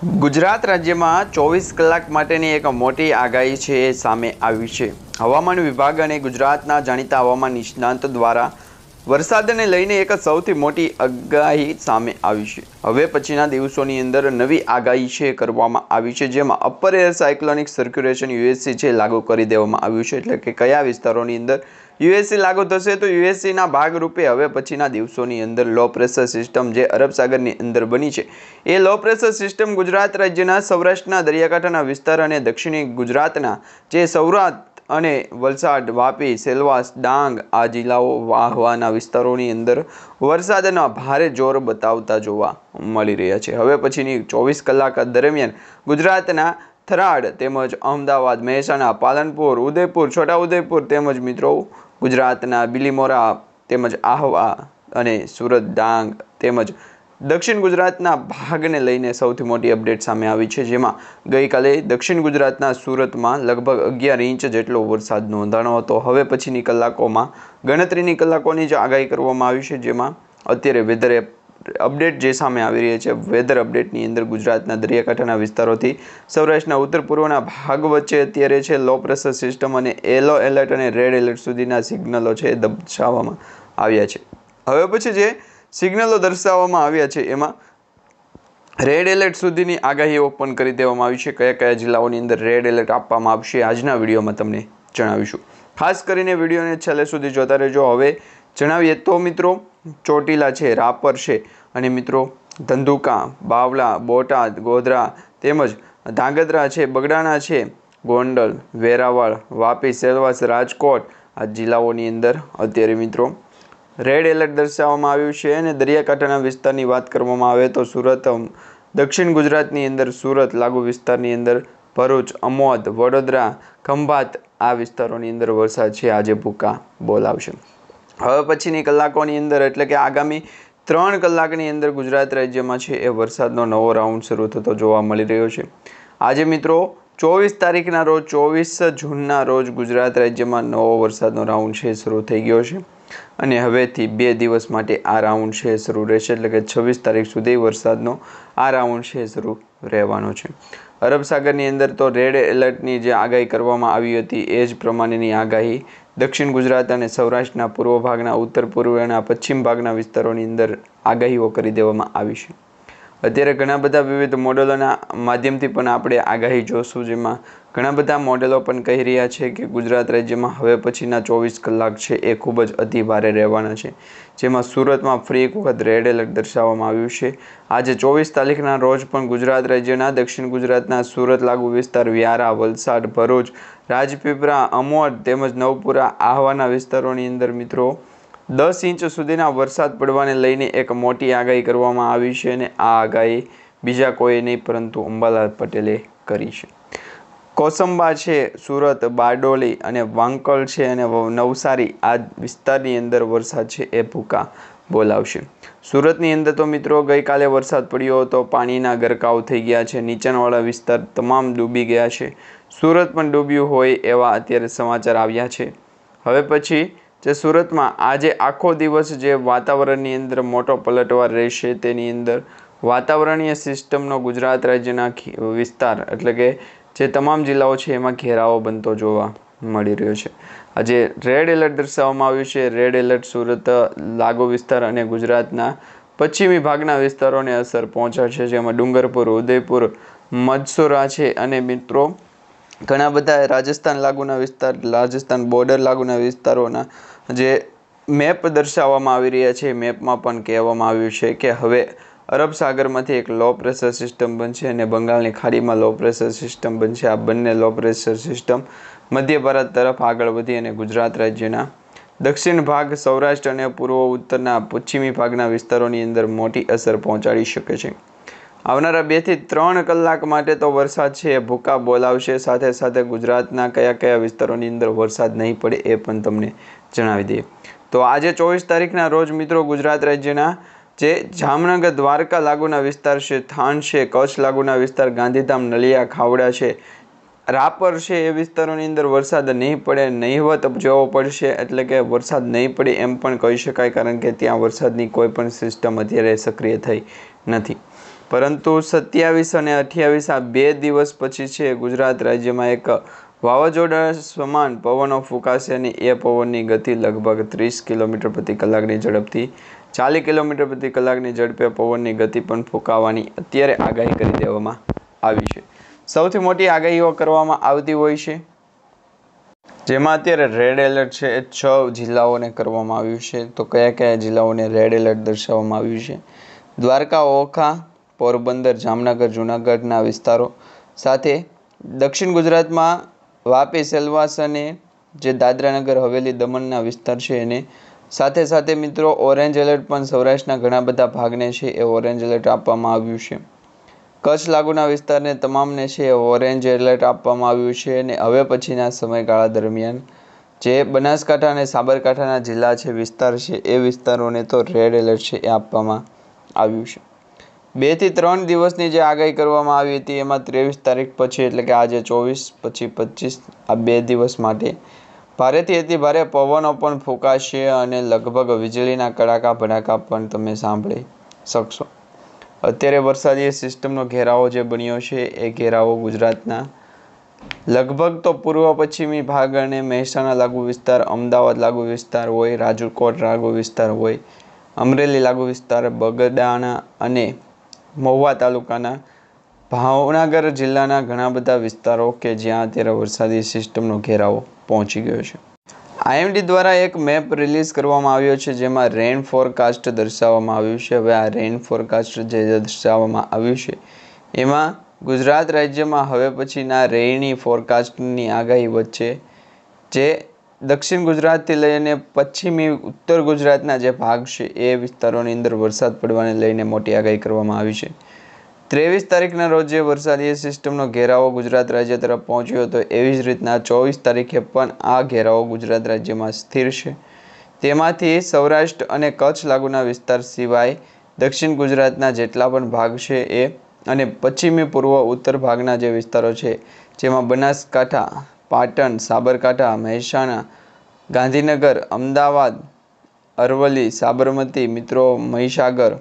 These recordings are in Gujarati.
ગુજરાત રાજ્યમાં ચોવીસ કલાક માટેની એક મોટી આગાહી છે એ સામે આવી છે. હવામાન વિભાગ અને ગુજરાતના જાણીતા હવામાન નિષ્ણાંત દ્વારા વરસાદને લઈને એક સૌથી મોટી આગાહી સામે આવી છે. હવે પછીના દિવસોની અંદર નવી આગાહી છે કરવામાં આવી છે, જેમાં upper air cyclonic circulation U S C છે લાગુ કરી દેવામાં આવ્યું છે. એટલે કે કયા વિસ્તારોની અંદર યુએસસી લાગુ થશે તો યુએસસીના ભાગરૂપે હવે પછીના દિવસોની અંદર લો પ્રેશર સિસ્ટમ જે અરબ સાગરની અંદર બની છે, એ લો પ્રેશર સિસ્ટમ ગુજરાત રાજ્યના સૌરાષ્ટ્રના દરિયાકાંઠાના વિસ્તાર અને દક્ષિણી ગુજરાતના જે સૌરાષ્ટ્ર અને વલસાડ, વાપી, સેલવાસ, ડાંગ આ જિલ્લાઓ વાહવાના વિસ્તારોની અંદર વરસાદના ભારે જોર બતાવતા જોવા મળી રહ્યા છે. હવે પછીની ચોવીસ કલાક દરમિયાન ગુજરાતના થરાદ તેમજ અમદાવાદ, મહેસાણા, પાલનપુર, ઉદયપુર, છોટાઉદેપુર તેમજ મિત્રો ગુજરાતના બિલીમોરા તેમજ આહવા અને સુરત, ડાંગ તેમજ દક્ષિણ ગુજરાતના ભાગને લઈને સૌથી મોટી અપડેટ સામે આવી છે, જેમાં ગઈકાલે દક્ષિણ ગુજરાતના સુરતમાં લગભગ અગિયાર ઇંચ જેટલો વરસાદ નોંધાણો હતો. હવે પછીની કલાકોમાં ગણતરીની કલાકોની જ આગાહી કરવામાં આવી છે, જેમાં અત્યારે વેધર અપડેટ જે સામે આવી રહી છે વેધર અપડેટની અંદર ગુજરાતના દરિયાકાંઠાના વિસ્તારોથી સૌરાષ્ટ્રના ઉત્તર પૂર્વના ભાગ વચ્ચે અત્યારે છે લો પ્રેશર સિસ્ટમ અને યલો એલર્ટ અને રેડ એલર્ટ સુધીના સિગ્નલો છે દર્શાવવામાં આવ્યા છે. હવે પછી જે સિગ્નલો દર્શાવવામાં આવ્યા છે. એમાં રેડ એલર્ટ સુધીની આગાહી ઓપન કરી દેવામાં આવી છે. કયા કયા જિલ્લાઓની અંદર રેડ એલર્ટ આપવામાં આવશે આજના વિડીયોમાં તમને જણાવીશું. ખાસ કરીને વિડીયોને છેલ્લે સુધી જોતા રહેજો. હવે જણાવીએ તો મિત્રો ચોટીલા છે, રાપર છે અને મિત્રો ધંધુકા, બાવલા, બોટાદ, ગોધરા તેમજ ધાંગધ્રા છે, બગડાણા છે, ગોંડલ, વેરાવળ, વાપી, સેલવાસ, રાજકોટ આ જિલ્લાઓની અંદર અત્યારે મિત્રો રેડ એલર્ટ દર્શાવવામાં આવ્યું છે અને દરિયાકાંઠાના વિસ્તારની વાત કરવામાં આવે તો સુરત દક્ષિણ ગુજરાતની અંદર સુરત લાગુ વિસ્તારની અંદર ભરૂચ, અમોદ, વડોદરા, ખંભાત આ વિસ્તારોની અંદર વરસાદ છે. આજે ભૂકા બોલાવશે. હવે પછીની કલાકોની અંદર એટલે કે આગામી ત્રણ કલાકની અંદર ગુજરાત રાજ્યમાં છે એ વરસાદનો નવો રાઉન્ડ શરૂ થતો જોવા મળી રહ્યો છે. આજે મિત્રો ચોવીસ તારીખના રોજ, ચોવીસ જૂનના રોજ ગુજરાત રાજ્યમાં નવો વરસાદનો રાઉન્ડ છે, શરૂ થઈ ગયો છે. અને હવેથી બે દિવસ માટે આ રાઉન્ડ છે શરૂ રહેશે. એટલે કે છવ્વીસ તારીખ સુધી વરસાદનો આ રાઉન્ડ છે શરૂ રહેવાનો છે. અરબ સાગરની અંદર તો રેડ એલર્ટની જે આગાહી કરવામાં આવી હતી, એ જ પ્રમાણેની આગાહી દક્ષિણ ગુજરાત અને સૌરાષ્ટ્રના પૂર્વ ભાગના, ઉત્તર પૂર્વ અને પશ્ચિમ ભાગના વિસ્તારોની અંદર આગાહીઓ કરી દેવામાં આવી છે. અત્યારે ઘણા બધા વિવિધ મોડેલોના માધ્યમથી પણ આપણે આગાહી જોશું, જેમાં ઘણા બધા મોડેલો પણ કહી રહ્યા છે કે ગુજરાત રાજ્યમાં હવે પછીના ચોવીસ કલાક છે એ ખૂબ જ અતિ ભારે રહેવાના છે. જેમાં સુરતમાં ફરી એક વખત રેડ એલર્ટ દર્શાવવામાં આવ્યું છે. આજે ચોવીસ તારીખના રોજ પણ ગુજરાત રાજ્યના, દક્ષિણ ગુજરાતના, સુરત લાગુ વિસ્તાર, વ્યારા, વલસાડ, ભરૂચ રાજપીપળા અમોદ તેમજ નવપુરા આહવાના વિસ્તારોની અંદર મિત્રો દસ ઇંચ સુધીના વરસાદ પડવાને લઈને એક મોટી આગાહી કરવામાં આવી છે અને આ આગાહી બીજા કોઈ નહીં પરંતુ અંબાલાલ પટેલે કરી છે. કોસંબા છે, સુરત, બારડોલી અને વાંકલ છે અને નવસારી આ વિસ્તારની અંદર વરસાદ છે એ ભૂકા બોલાવશે. સુરતની અંદર તો મિત્રો ગઈકાલે વરસાદ પડ્યો હતો, પાણીના ગરકાવ થઈ ગયા છે, નીચાણવાળા વિસ્તાર તમામ ડૂબી ગયા છે. સુરત પણ ડૂબ્યું હોય એવા અત્યારે સમાચાર આવ્યા છે. હવે પછી જે સુરતમાં આજે આખો દિવસ જે વાતાવરણની અંદર મોટો પલટવાર રહેશે તેની અંદર વાતાવરણીય સિસ્ટમનો ગુજરાત રાજ્યના વિસ્તાર એટલે કે જે તમામ જિલ્લાઓ છે, એમાં ઘેરાવો બનતો જોવા મળી રહ્યો છે. આજે રેડ એલર્ટ દર્શાવવામાં આવ્યું છે. રેડ એલર્ટ સુરત, લાગુ વિસ્તાર અને ગુજરાતના પશ્ચિમી ભાગના વિસ્તારોને અસર પહોંચાડશે, જેમાં ડુંગરપુર, ઉદયપુર, મદસુરા છે. અને મિત્રો, ઘણા બધા રાજસ્થાન લાગુના વિસ્તાર, રાજસ્થાન બોર્ડર લાગુના વિસ્તારોના જે મેપ દર્શાવવામાં આવી રહ્યા છે. મેપમાં પણ કહેવામાં આવ્યું છે કે હવે અરબ સાગરમાંથી એક લો પ્રેશર સિસ્ટમ બનશે અને બંગાળની ખાડીમાં લો પ્રેશર સિસ્ટમ બનશે. આ બંને લો પ્રેશર સિસ્ટમ મધ્ય ભારત તરફ આગળ વધી અને ગુજરાત રાજ્યના દક્ષિણ ભાગ, સૌરાષ્ટ્ર અને પૂર્વ ઉત્તરના પશ્ચિમી ભાગના વિસ્તારોની અંદર મોટી અસર પહોંચાડી શકે છે. આવનારા બેથી ત્રણ કલાક માટે તો વરસાદ છે એ ભૂકા બોલાવશે. સાથે સાથે ગુજરાતના કયા કયા વિસ્તારોની અંદર વરસાદ નહીં પડે એ પણ તમને જણાવી દઈએ. તો આજે ચોવીસ તારીખના રોજ મિત્રો ગુજરાત રાજ્યના જે જામનગર દ્વારકા લાગુના વિસ્તાર છે થાન છે, કચ્છ લાગુના વિસ્તાર, ગાંધીધામ, નલિયા, ખાવડા છે. રાપર છે એ વિસ્તારોની અંદર વરસાદ નહીં પડે, નહીવત જોવો પડશે, એટલે કે વરસાદ નહીં પડે એમ પણ કહી શકાય, કારણ કે ત્યાં વરસાદની કોઈ પણ સિસ્ટમ અત્યારે સક્રિય થઈ નથી. પરંતુ સત્યાવીસ અને અઠ્યાવીસ આ બે દિવસ પછી છે, ગુજરાત રાજ્યમાં એક વાવાઝોડા સમાન પવનો ફૂંકાશે અને એ પવનની ગતિ લગભગ ત્રીસ કિલોમીટર પ્રતિ કલાકની ઝડપથી ચાલીસ કિલોમીટર પ્રતિ કલાકની ઝડપે પવનની ગતિ પણ ફૂંકાવાની અત્યારે આગાહી કરી દેવામાં આવી છે. સૌથી મોટી આગાહીઓ કરવામાં આવતી હોય છે, જેમાં અત્યારે રેડ એલર્ટ છે એ છ જિલ્લાઓને કરવામાં આવ્યું છે. તો કયા કયા જિલ્લાઓને રેડ એલર્ટ દર્શાવવામાં આવ્યું છે? દ્વારકા, ઓખા, પોરબંદર, જામનગર, જૂનાગઢના વિસ્તારો સાથે દક્ષિણ ગુજરાતમાં વાપી સેલવાસ અને જે દાદરાનગર હવેલી દમણના વિસ્તાર છે એને. સાથે સાથે મિત્રો ઓરેન્જ એલર્ટ પણ સૌરાષ્ટ્રના ઘણા બધા ભાગને છે એ ઓરેન્જ એલર્ટ આપવામાં આવ્યું છે. કચ્છ લાગુના વિસ્તારને તમામને છે એ ઓરેન્જ એલર્ટ આપવામાં આવ્યું છે અને હવે પછીના સમયગાળા દરમિયાન જે બનાસકાંઠા અને સાબરકાંઠાના જિલ્લા છે વિસ્તાર છે એ વિસ્તારોને તો રેડ એલર્ટ છે એ આપવામાં આવ્યું છે. બેથી ત્રણ દિવસની જે આગાહી કરવામાં આવી હતી, એમાં ત્રેવીસ તારીખ પછી, એટલે કે આજે ચોવીસ, પછી પચીસ, આ બે દિવસ માટે ભારેથી અતિ ભારે પવનો પણ ફૂંકાશે અને લગભગ વીજળીના કડાકા ભડાકા પણ તમે સાંભળી શકશો. અત્યારે વરસાદી સિસ્ટમનો ઘેરાવો જે બન્યો છે, એ ઘેરાવો ગુજરાતના લગભગ તો પૂર્વ પશ્ચિમી ભાગ અને મહેસાણા લાગુ વિસ્તાર, અમદાવાદ લાગુ વિસ્તાર હોય, રાજકોટ લાગુ વિસ્તાર હોય, અમરેલી લાગુ વિસ્તાર, બગદાણા અને મહુવા તાલુકાના ભાવનગર જિલ્લાના ઘણા બધા વિસ્તારો કે જ્યાં અત્યારે વરસાદી સિસ્ટમનો ઘેરાવો પહોંચી ગયો છે. આઈએમડી દ્વારા એક મેપ રિલીઝ કરવામાં આવ્યો છે જેમાં રેન ફોરકાસ્ટ દર્શાવવામાં આવ્યું છે. હવે આ રેન ફોરકાસ્ટ જે દર્શાવવામાં આવ્યું છે, એમાં ગુજરાત રાજ્યમાં હવે પછીના રેઇની ફોરકાસ્ટની આગાહી વચ્ચે જે દક્ષિણ ગુજરાતથી લઈને પશ્ચિમી ઉત્તર ગુજરાતના જે ભાગ છે, એ વિસ્તારોની અંદર વરસાદ પડવાને લઈને મોટી આગાહી કરવામાં આવી છે. ત્રેવીસ તારીખના રોજ જે વરસાદી સિસ્ટમનો ઘેરાવો ગુજરાત રાજ્ય તરફ પહોંચ્યો હતો, એવી જ રીતના ચોવીસ તારીખે પણ આ ઘેરાવો ગુજરાત રાજ્યમાં સ્થિર છે. તેમાંથી સૌરાષ્ટ્ર અને કચ્છ લાગુના વિસ્તાર સિવાય દક્ષિણ ગુજરાતના જેટલા પણ ભાગ છે, એ અને પશ્ચિમી પૂર્વ ઉત્તર ભાગના જે વિસ્તારો છે, જેમાં બનાસકાંઠા પાટણ, સાબરકાંઠા, મહેસાણા, ગાંધીનગર, અમદાવાદ, અરવલ્લી, સાબરમતી, મિત્રો, મહીસાગર,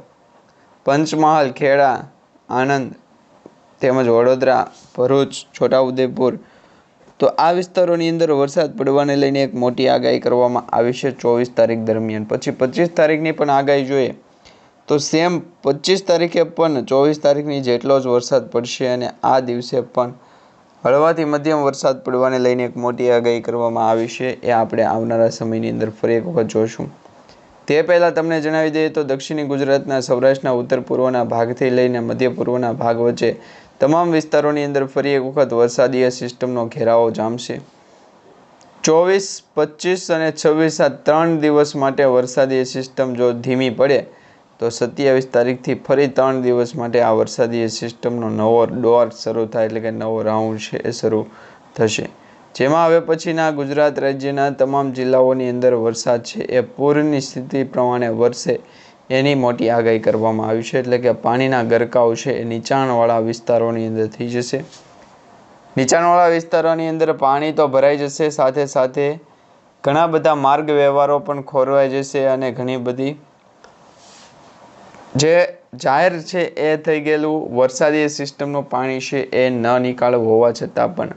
પંચમહાલ, ખેડા, આણંદ, તેમજ વડોદરા, ભરૂચ, છોટાઉદેપુર. તો આ વિસ્તારોની અંદર વરસાદ પડવાને લઈને એક મોટી આગાહી કરવામાં આવી છે ચોવીસ તારીખ દરમિયાન. પછી પચીસ તારીખની પણ આગાહી જોઈએ તો સેમ પચીસ તારીખે પણ ચોવીસ તારીખની જેટલો જ વરસાદ પડશે અને આ દિવસે પણ હળવાથી મધ્યમ વરસાદ પડવાને લઈને એક મોટી આગાહી કરવામાં આવી છે. એ આપણે આવનારા સમયની અંદર ફરી એક વખત જોશું. તે પહેલાં તમને જણાવી દઈએ તો દક્ષિણી ગુજરાતના, સૌરાષ્ટ્રના ઉત્તર પૂર્વના ભાગથી લઈને મધ્ય પૂર્વના ભાગ વચ્ચે તમામ વિસ્તારોની અંદર ફરી એક વખત વરસાદીય સિસ્ટમનો ઘેરાવો જામશે. ચોવીસ, પચીસ અને છવ્વીસ આ ત્રણ દિવસ માટે વરસાદી સિસ્ટમ જો ધીમી પડે તો સત્યાવીસ તારીખથી ફરી ત્રણ દિવસ માટે આ વરસાદી સિસ્ટમનો નવો દોર શરૂ થાય એટલે કે નવો રાઉન્ડ છે એ શરૂ થશે. જેમાં હવે પછીના ગુજરાત રાજ્યના તમામ જિલ્લાઓની અંદર વરસાદ છે એ પૂરની સ્થિતિ પ્રમાણે વરસે એની મોટી આગાહી કરવામાં આવી છે એટલે કે પાણીના ગરકાવ છે એ નીચાણવાળા વિસ્તારોની અંદર થઈ જશે. નીચાણવાળા વિસ્તારોની અંદર પાણી તો ભરાઈ જશે, સાથે સાથે ઘણા બધા માર્ગ વ્યવહારો પણ ખોરવાઈ જશે અને ઘણી બધી જે જાહેર છે એ થઈ ગયેલું. વરસાદી સિસ્ટમનું પાણી છે એ ન નિકાળ હોવા છતાં પણ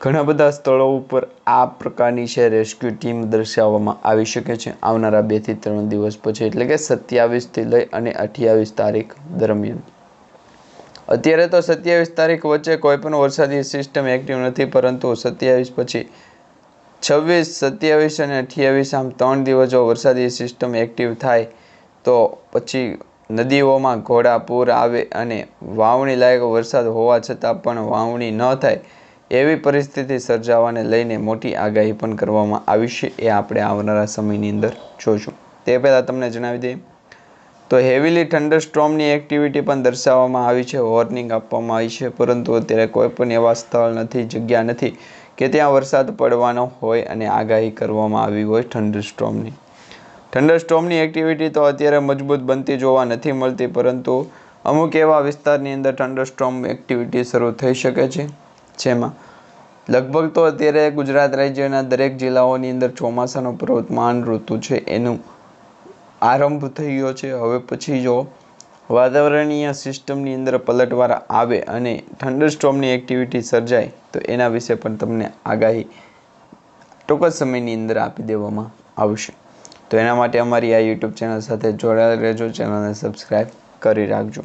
ઘણા બધા સ્થળો ઉપર આ પ્રકારની છે રેસ્ક્યુ ટીમ દર્શાવવામાં આવી શકે છે. આવનારા બેથી ત્રણ દિવસ પછી, એટલે કે સત્યાવીસથી લઈ અને અઠ્યાવીસ તારીખ દરમિયાન. અત્યારે તો સત્યાવીસ તારીખ વચ્ચે કોઈ પણ વરસાદી સિસ્ટમ એક્ટિવ નથી, પરંતુ સત્યાવીસ પછી છવ્વીસ, સત્યાવીસ અને અઠ્યાવીસ આમ ત્રણ દિવસ જો વરસાદી સિસ્ટમ એક્ટિવ થાય તો પછી નદીઓમાં ઘોડાપૂર આવે અને વાવણી લાયક વરસાદ હોવા છતાં પણ વાવણી ન થાય, એવી પરિસ્થિતિ સર્જાવાને લઈને મોટી આગાહી પણ કરવામાં આવી છે. એ આપણે આવનારા સમયની અંદર જોઈશું. તે પહેલાં તમને જણાવી દઈએ. તો હેવીલી થંડરસ્ટ્રોમની એક્ટિવિટી પણ દર્શાવવામાં આવી છે. વોર્નિંગ આપવામાં આવી છે. પરંતુ અત્યારે કોઈ પણ એવા સ્થળ નથી, જગ્યા નથી કે ત્યાં વરસાદ પડવાનો હોય અને આગાહી કરવામાં આવી હોય થંડર સ્ટ્રોમની થંડરસ્ટોમની એક્ટિવિટી તો અત્યારે મજબૂત બનતી જોવા નથી મળતી, પરંતુ અમુક એવા વિસ્તારની અંદર થંડરસ્ટોમ એક્ટિવિટી શરૂ થઈ શકે છે, જેમાં લગભગ તો અત્યારે ગુજરાત રાજ્યના દરેક જિલ્લાઓની અંદર ચોમાસાનો પર્વતમાન ઋતુ છે, એનું આરંભ થઈ ગયો છે. હવે પછી જો વાતાવરણીય સિસ્ટમની અંદર પલટવાર આવે અને થંડરસ્ટોમની એક્ટિવિટી સર્જાય, તો એના વિશે પણ તમને આગાહી ટૂંક સમયની અંદર આપી દેવામાં આવશે. તો એના માટે અમારી આ યુટ્યુબ ચેનલ સાથે જોડાયેલ રહેજો. ચેનલને સબસ્ક્રાઈબ કરી રાખજો.